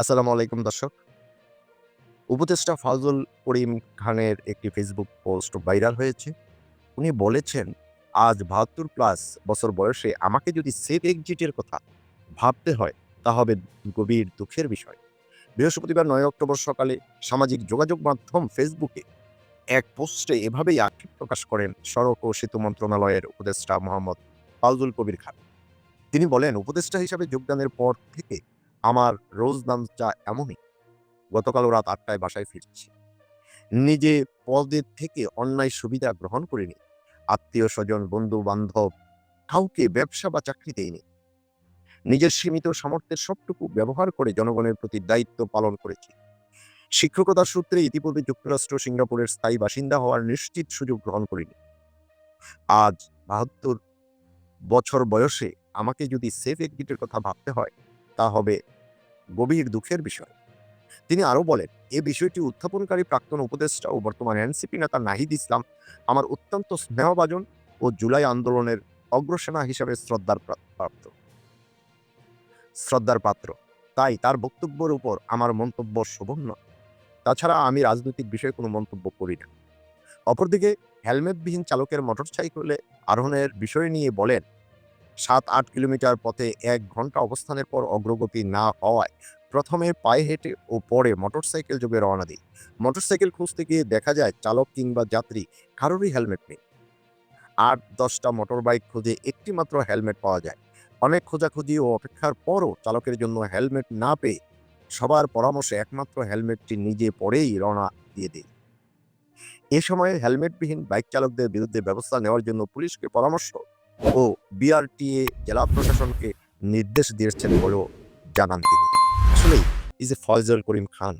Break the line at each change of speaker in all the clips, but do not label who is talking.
আসসালামু আলাইকুম দর্শক। উপদেষ্টা ফাজল করিম খানের একটি ফেসবুক পোস্ট ভাইরাল হয়েছে। উনি বলেছেন, আজ বাহাত্তর প্লাস বছর বয়সে আমাকে যদি সেফ এক্সিটের কথা ভাবতে হয়, তা হবে গভীর দুঃখের বিষয়। বৃহস্পতিবার নয় অক্টোবর সকালে সামাজিক যোগাযোগ মাধ্যম ফেসবুকে এক পোস্টে এভাবেই আক্ষেপ প্রকাশ করেন সড়ক ও সেতু মন্ত্রণালয়ের উপদেষ্টা মোহাম্মদ ফাজুল কবির খান। তিনি বলেন, উপদেষ্টা হিসাবে যোগদানের পর থেকে আমার রোজনামটা এমনই। গতকাল রাত আটটায় বাসায় ফিরছি। নিজে পদের থেকে অন্যায় সুবিধা গ্রহণ করিনি। আত্মীয় স্বজন বন্ধু বান্ধব কাউকে ব্যবসা বা চাকরি দেয়নি নিজের সীমিত সামর্থ্যের সবটুকু ব্যবহার করে জনগণের প্রতি দায়িত্ব পালন করেছি। শিক্ষকতার সূত্রে ইতিপূর্বে যুক্তরাষ্ট্র, সিঙ্গাপুরের স্থায়ী বাসিন্দা হওয়ার নিশ্চিত সুযোগ গ্রহণ করিনি। আজ বাহাত্তর বছর বয়সে আমাকে যদি সেফ এক্সিটের কথা ভাবতে হয় তা হবে গভীর দুঃখের বিষয়। তিনি আরও বলেন, এ বিষয়টি উত্থাপনকারী প্রাক্তন উপদেষ্টা ও বর্তমান এনসিপি নেতা নাহিদ ইসলাম আমার অত্যন্ত স্নেহভাজন ও জুলাই আন্দোলনের অগ্রসেনা হিসাবে শ্রদ্ধার প্রাপ্ত। শ্রদ্ধার পাত্র। তাই তার বক্তব্যের উপর আমার মন্তব্য শোভন নয় তাছাড়া আমি রাজনৈতিক বিষয়ে কোনো মন্তব্য করি না। অপরদিকে হেলমেটবিহীন চালকের মোটরসাইকেলে আরোহণের বিষয় নিয়ে বলেন সাত আট কিলোমিটার পথে এক ঘণ্টা অবস্থানের পর অগ্রগতি না হওয়ায় প্রথমে পায়ে হেঁটে ও পরে মোটরসাইকেল যোগে রওনা দিই। মোটরসাইকেল খুঁজতে গিয়ে দেখা যায় চালক কিংবা যাত্রী কারোরই হেলমেট নেই। আট, দশটা মোটর বাইক খুঁজে একটি মাত্র হেলমেট পাওয়া যায়। অনেক খোঁজাখুঁজি ও অপেক্ষার পরও চালকের জন্য হেলমেট না পেয়ে সবার পরামর্শে একমাত্র হেলমেটটি নিজে পরেই রওনা দিয়ে দিই। এ সময় হেলমেটবিহীন বাইক চালকদের বিরুদ্ধে ব্যবস্থা নেওয়ার জন্য পুলিশকে পরামর্শ ও বিআরটিএ জেলা প্রশাসনকে নির্দেশ দিয়েছেন বলেও জানান তিনি। আসলেই ইজ এ ফয়জল করিম খান,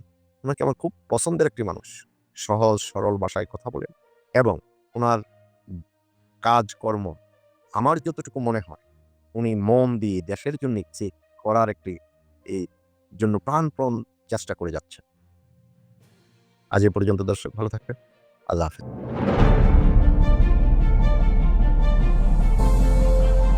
ওনাকে আমার খুব পছন্দের একটি মানুষ। সহজ, সরল ভাষায় কথা বলেন এবং ওনার কাজকর্ম আমার যতটুকু মনে হয়, উনি মন দিয়ে দেশের জন্য ইচ্ছে করার একটি এই জন্য প্রাণপ্রণ চেষ্টা করে যাচ্ছেন। আজ এ পর্যন্ত দর্শক, ভালো থাকবেন। আল্লাহ হাফেজ।